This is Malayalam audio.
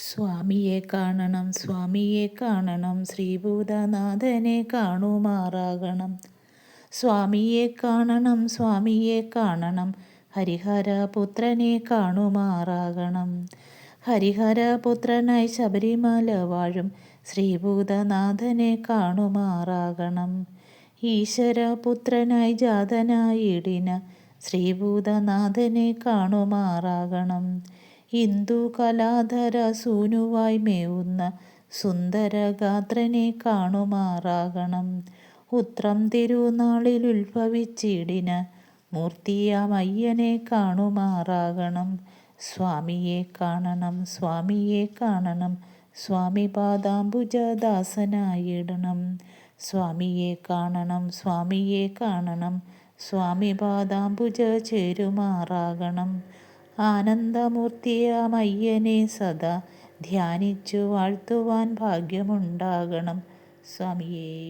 സ്വാമിയെ കാണണം സ്വാമിയെ കാണണം ശ്രീഭൂതനാഥനെ കാണുമാറാകണം. സ്വാമിയെ കാണണം സ്വാമിയെ കാണണം ഹരിഹരപുത്രനെ കാണുമാറാകണം. ഹരിഹരപുത്രനായി ശബരിമല വാഴും ശ്രീഭൂതനാഥനെ കാണുമാറാകണം. ഈശ്വരപുത്രനായി ജാതനായിടിന ശ്രീഭൂതനാഥനെ കാണുമാറാകണം. ഹിന്ദു കലാധര സൂനുവായി മേവുന്ന സുന്ദരഗാത്രനെ കാണുമാറാകണം. ഉത്രം തിരുനാളിൽ ഉത്ഭവിച്ചിടിന മൂർത്തിയാമയ്യനെ കാണുമാറാകണം. സ്വാമിയെ കാണണം സ്വാമിയെ കാണണം സ്വാമി പാദാംബുജദാസനായിടണം. സ്വാമിയെ കാണണം സ്വാമിയെ കാണണം സ്വാമി പാദാംബുജ ചേരുമാറാകണം. ആനന്ദമൂർത്തിയാമയ്യനെ സദാ ധ്യാനിച്ചു വാഴ്ത്തുവാൻ ഭാഗ്യമുണ്ടാകണം. സ്വാമിയേ.